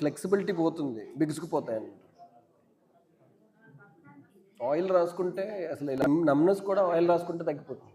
Flexibility పోతుంది బిగుసుకుపోతాయి oil రాసుకుంటే అసలు నమ్నెస్ కూడా ఆయిల్ రాసుకుంటే తగ్గిపోతుంది.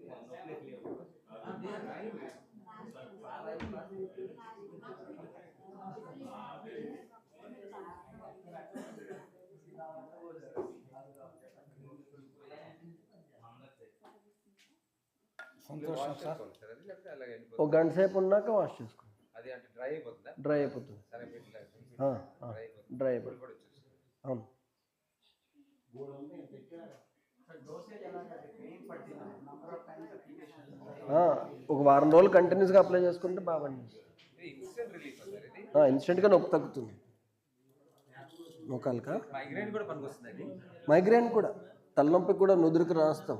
లేకపోతే అలాగే ఒక గంట సేపు ఉన్నాక వాష్ చేసుకోండి. అది అంటే డ్రై అయిపోతుందా? డ్రై అయిపోతుంది. సరే డ్రై అయిపోతుంది. అవును. ఒక వారం రోజులు కంటిన్యూస్గా అప్లై చేసుకుంటే బాగా సార్ ఇన్స్టెంట్గా నొప్పి తగ్గుతుంది. అది మైగ్రేన్ కూడా. తలనొప్పి కూడా నుదురుకు రాస్తాం.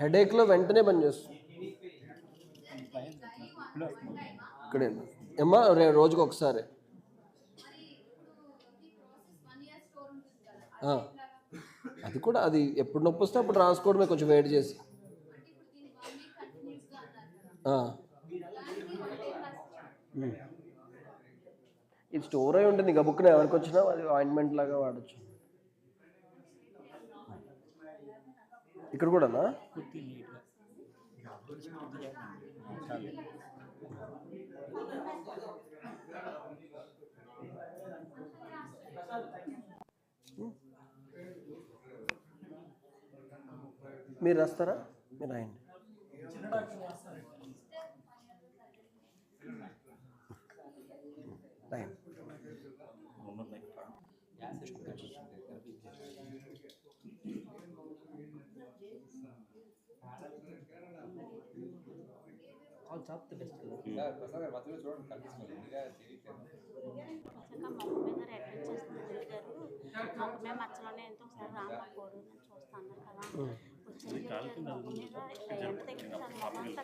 హెడేక్లో వెంటనే పనిచేస్తుంది ఇక్కడే. ఏమ్మా రే- రోజుకి ఒకసారి. అది కూడా అది ఎప్పుడు నొప్పి వస్తే అప్పుడు రాసుకోవడమే కొంచెం వెయిట్ చేసి. ఇది స్టోర్ అయి ఉంటుంది గబుక్కున ఎవరికి వచ్చినా అది ఆయింట్మెంట్ లాగా వాడచ్చు. ఇక్కడ కూడానా? మీరు రాస్తారా? మీరు రాయండి. రాయండి. సార్ ప్రసాద్ గారు మధ్యలో చూడండి కనిపిస్తుంది ముందుగా మొక్క మీద మచ్చలోనే ఎంతో ఒకసారి రామ్మ కోడు నేను చూస్తాను కదా. వచ్చింది మొక్క మీద ఎంత